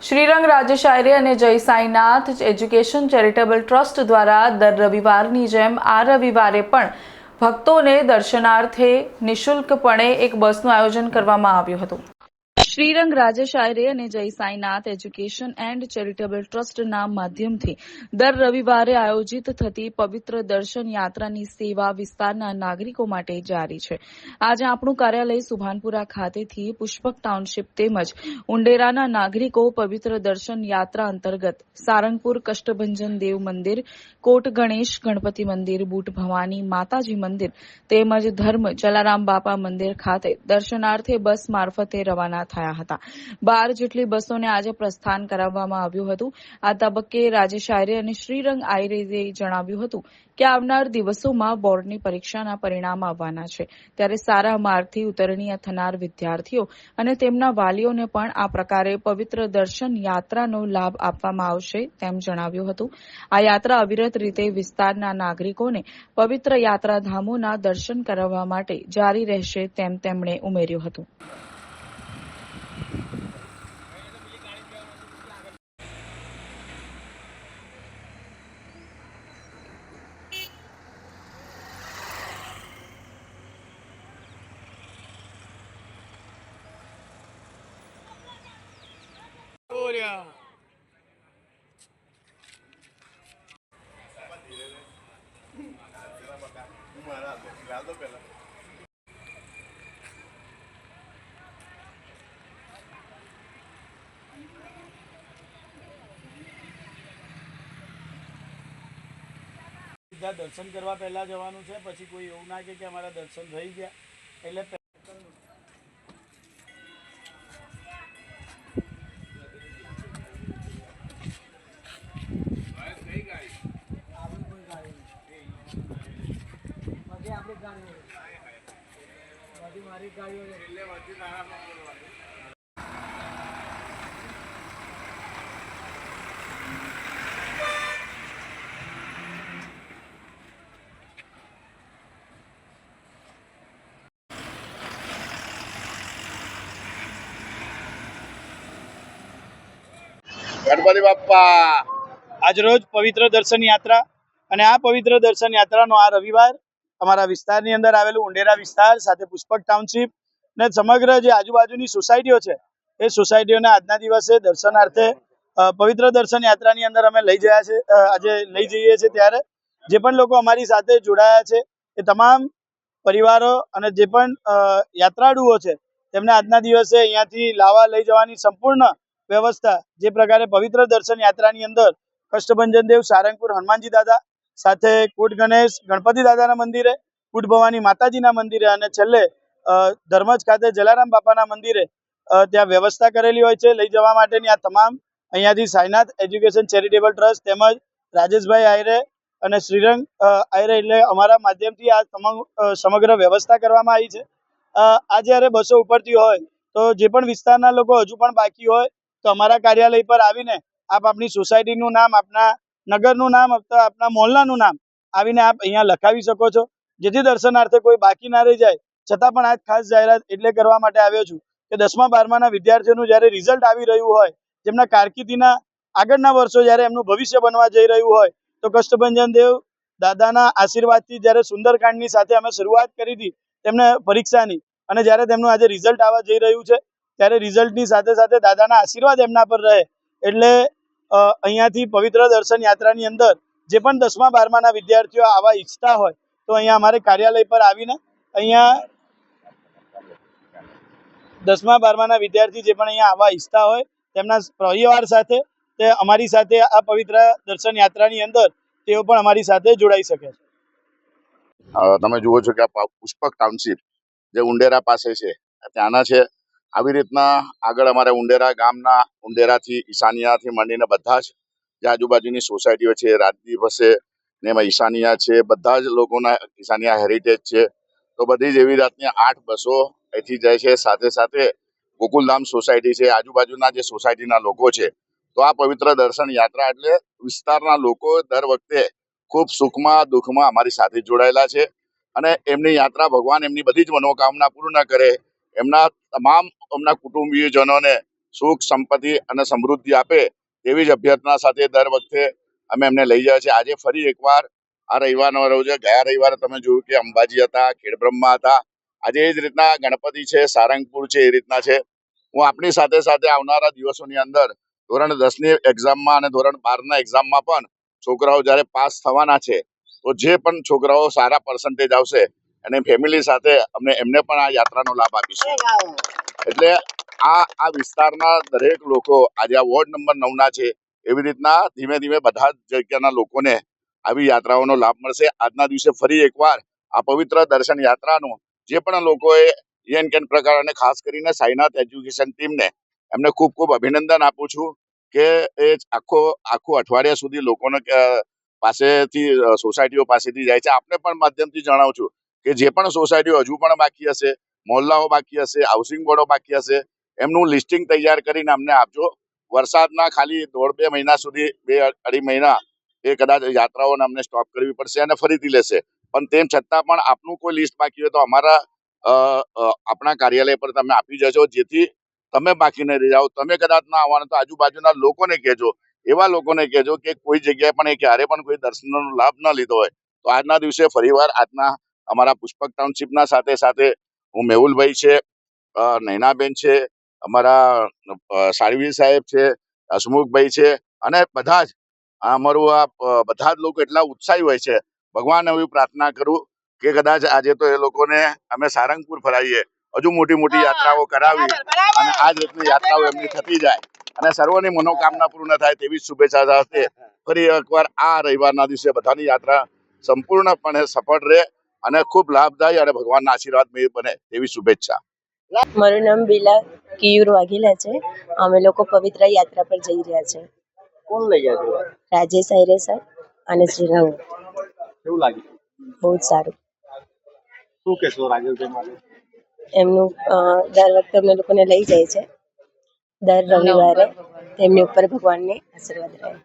શ્રીરંગ રાજશાયરી અને જય Sainath education charitable trust દ્વારા દર રવિવારની જેમ આ રવિવારે પણ ભક્તોને દર્શનાર્થે નિઃશુલ્કપણે એક બસનું આયોજન કરવામાં આવ્યું હતું. શ્રીરંગ રાજશાયરી અને જય સાંઈનાથ એજ્યુકેશન એન્ડ ચેરિટેબલ ટ્રસ્ટના માધ્યમથી દર રવિવારે આયોજિત થતી પવિત્ર દર્શન યાત્રાની સેવા વિસ્તારના નાગરિકો માટે જારી છે. આજે આપણું કાર્યાલય સુભાનપુરા ખાતેથી પુષ્પક ટાઉનશીપ તેમજ ઉંડેરાના નાગરિકો પવિત્ર દર્શન યાત્રા અંતર્ગત સારંગપુર કષ્ટભંજન દેવ મંદિર, કોટ ગણેશ ગણપતિ મંદિર, બુટ ભવાની માતાજી મંદિર તેમજ ધર્મ જલારામ બાપા મંદિર ખાતે દર્શનાર્થે બસ મારફતે રવાના થયા. હતા. બાર જેટલી બસોને આજે પ્રસ્થાન કરાવવામાં આવ્યું હતું. આ તબક્કે રાજેશાયરે અને શ્રીરંગ આયરેએ જણાવ્યું હતું કે આવનાર દિવસોમાં બોર્ડની પરીક્ષાના પરિણામ આવવાના છે. ત્યારે સારા માર્ગથી ઉતરણીય થનાર વિદ્યાર્થીઓ અને તેમના વાલીઓને પણ આ પ્રકારે પવિત્ર દર્શન યાત્રાનો લાભ આપવામાં આવશે તેમ જણાવ્યું હતું. આ યાત્રા અવિરત રીતે વિસ્તારના નાગરિકોને પવિત્ર યાત્રાધામોના દર્શન કરાવવા માટે જારી રહેશે તેમ તેમણે ઉમેર્યું હતું. સીધા દર્શન કરવા પહેલા જવાનું છે, પછી કોઈ એવું ના કે અમારા દર્શન થઈ ગયા. એટલે પહે- ગણપતિ બાપ્પા. આજરોજ પવિત્ર દર્શન યાત્રા અને આ પવિત્ર દર્શન યાત્રાનો આ રવિવાર અમારા વિસ્તારની અંદર આવેલું ઉંડેરા વિસ્તાર, સાથે પુષ્પક ટાઉનશીપ ને સમગ્ર જે આજુબાજુની સોસાયટીઓ છે, એ સોસાયટીઓને આજના દિવસે દર્શનાર્થે પવિત્ર દર્શન યાત્રાની અંદર અમે લઈ જયા છે આજે લઈ જઈએ છીએ ત્યારે. જે પણ લોકો અમારી સાથે જોડાયા છે, એ તમામ પરિવારો અને જે પણ યાત્રાળુઓ છે, તેમને આજના દિવસે અહીંયાથી લાવા લઈ જવાની સંપૂર્ણ વ્યવસ્થા જે પ્રકારે પવિત્ર દર્શન યાત્રાની અંદર કષ્ટભંજન દેવ સારંગપુર હનુમાનજી દાદા સાથે કુટ ગણેશ, ગણપતિ દાદાના મંદિરે, કુટ ભવાની માતાજીના મંદિરે અને છેલ્લે ધર્મજ ખાતે જલારામ બાપાના મંદિરે ત્યાં વ્યવસ્થા કરેલી હોય છે. લઈ જવા માટેની આ તમામ અહીંયાથી સાઈનાથ એજ્યુકેશન ચેરિટેબલ ટ્રસ્ટ તેમજ રાજેશભાઈ આયરે અને શ્રીરંગ આયરે એટલે અમારા માધ્યમથી આ તમામ સમગ્ર વ્યવસ્થા કરવામાં આવી છે. આ જ્યારે બસો ઉપડતી હોય તો જે પણ વિસ્તારના લોકો હજુ પણ બાકી હોય તો અમારા કાર્યાલય પર આવીને આપ આપની સોસાયટીનું નામ, આપના નગરનું નામ અથવા આપના મોહલ્લાનું નામ આવીને આપ અહીંયા લખાવી શકો છો. જેથી દર્શનાર્થે કોઈ બાકી ના રહી જાય. છતાં પણ આજ ખાસ જાહેરાત એટલે કરવા માટે આવ્યો છું કે દસમા, બારમાના વિદ્યાર્થીઓનું જ્યારે રિઝલ્ટ આવી રહ્યું હોય, જેમના કારકિર્દીના આગળના વર્ષો જ્યારે એમનું ભવિષ્ય બનવા જઈ રહ્યું હોય, તો કષ્ટભંજન દેવ દાદાના આશીર્વાદથી જ્યારે સુંદરકાંડની સાથે અમે શરૂઆત કરી હતી તેમને પરીક્ષાની અને જ્યારે તેમનું આજે રિઝલ્ટ આવવા જઈ રહ્યું છે, ત્યારે રિઝલ્ટની સાથે સાથે દાદાના આશીર્વાદ એમના પર રહે. એટલે અહીંયાથી પવિત્ર દર્શન યાત્રાની અંદર જે પણ દસમા, બારમાના વિદ્યાર્થીઓ આવા ઈચ્છતા હોય, તો અહીંયા અમારે કાર્યાલય પર આવીને અહીંયા દસમા, બારમાના વિદ્યાર્થી જે પણ અહીંયા આવવા ઈચ્છતા હોય, તેમના પરિવાર સાથે તે અમારી સાથે આ પવિત્ર દર્શન યાત્રાની અંદર તેઓ પણ અમારી સાથે જોડાઈ શકે છે. તમે જુઓ છો કે આ પુષ્પક ટાઉનશીપ જે ઉંડેરા પાસે છે, ત્યાંના છે આવી રીતના આગળ અમારે ઉંડેરા ગામના ઉંડેરાથી, ઈશાનિયાથી માંડીને બધા જ જે આજુબાજુની સોસાયટીઓ છે, રાજદીપ હશે ને એમાં ઈશાનિયા છે, બધા જ લોકોના ઈશાનિયા હેરિટેજ છે. તો બધી જ એવી રાતની આઠ બસો અહીંથી જાય છે. સાથે સાથે ગોકુલધામ સોસાયટી છે. આજુબાજુના જે સોસાયટીના લોકો છે. તો આ પવિત્ર દર્શન યાત્રા એટલે વિસ્તારના લોકો દર વખતે ખૂબ સુખમાં, દુઃખમાં અમારી સાથે જોડાયેલા છે. અને એમની યાત્રા ભગવાન એમની બધી જ મનોકામના પૂર્ણ કરે. એમના તમામ એમના કુટુંબીયજનોને સુખ, સંપત્તિ અને સમૃદ્ધિ આપે તેવી જ અભ્યર્થના સાથે દર વખતે અમે એમને લઈ જાય છે. આજે ફરી એકવાર આ રવિવારનો રોજ ગયા રવિવારે તમે જોયું કે અંબાજી હતા, ખેડબ્રહ્મા હતા. આજે એ જ રીતના ગણપતિ છે, સારંગપુર છે, એ રીતના છે. હું આપણી સાથે સાથે આવનારા દિવસોની અંદર ધોરણ દસની એક્ઝામમાં અને ધોરણ બારના એક્ઝામમાં પણ છોકરાઓ જ્યારે પાસ થવાના છે, તો જે પણ છોકરાઓ સારા પર્સન્ટેજ આવશે અને ફેમિલી સાથે અમને એમને પણ આ યાત્રાનો લાભ આપીશું એટલે આ આ વિસ્તારના દરેક લોકો આજે આ વોર્ડ નંબર નવના છે એવી રીતના ધીમે ધીમે બધા જગ્યાના લોકોને આવી યાત્રાઓનો લાભ મળશે. આજના દિવસે ફરી એકવાર આ પવિત્ર દર્શન યાત્રાનો જે પણ લોકોએ એન કેન પ્રકાર અને ખાસ કરીને સાઈનાથ એજ્યુકેશન ટીમને એમને ખૂબ ખૂબ અભિનંદન આપું છું કે એ આખો આખું અઠવાડિયા સુધી લોકોને પાસેથી સોસાયટીઓ પાસેથી જાય છે. આપને પણ માધ્યમથી જણાવું છું કે જે પણ સોસાયટીઓ હજુ પણ બાકી હશે મોહલ્લાઓ બાકી હશે હાઉસિંગ બોર્ડો બાકી હશે, એમનું લિસ્ટિંગ તૈયાર કરીને અમને આપજો. વરસાદના ખાલી દોઢ બે મહિના સુધી, બે અઢી મહિના, એ કદાચ યાત્રાઓને અમને સ્ટોપ કરવી પડશે અને ફરીથી લેશે. પણ તેમ છતાં પણ આપનું કોઈ લિસ્ટ બાકી હોય તો અમારા આપણા કાર્યાલય પર તમે આપી જજો. જેથી તમે બાકી ન રહી જાઓ. તમે કદાચ ના આવવાના તો આજુબાજુના લોકોને કહેજો. એવા લોકોને કહેજો કે કોઈ જગ્યાએ પણ એ ક્યારે પણ કોઈ દર્શનનો લાભ ન લીધો હોય. તો આજના દિવસે ફરીવાર આજના અમારા પુષ્પક ટાઉનશીપના સાથે સાથે હું મેહુલભાઈ છે નૈનાબેન છે અમારા સાળવી સાહેબ છે હસમુખભાઈ છે અને બધા જ. અમારું આ બધા જ લોકો એટલા ઉત્સાહી હોય છે. ભગવાન એવી પ્રાર્થના કરું કે કદાચ આજે તો એ લોકોને અમે સારંગપુર ફરાવીએ. હજુ મોટી મોટી યાત્રાઓ કરાવી અને આ રીતની યાત્રાઓ એમની થતી જાય અને સર્વની મનોકામના પૂર્ણ થાય તેવી શુભેચ્છા સાથે ફરી એકવાર આ રવિવારના દિવસે બધાની યાત્રા સંપૂર્ણપણે સફળ રહે. અને ખૂબ લાભદાયી અને ભગવાનના આશીર્વાદ બને તેવી શુભેચ્છા. મારું નામ બીલા કિયુર વાઘેલા છે. અમે લોકો પવિત્ર યાત્રા પર જઈ રહ્યા છે. કોણ લઈ ગયા છે? રાજેશ આયરે સર અને શ્રીરંગ કેવું લાગ્યું બહુ જ સારું. શું કહેશો રાજેશભાઈ એમનું દર વખતે અમને લોકોને લઈ જાય છે. દર રવિવારે. તેમની ઉપર ભગવાનને આશીર્વાદ રહે.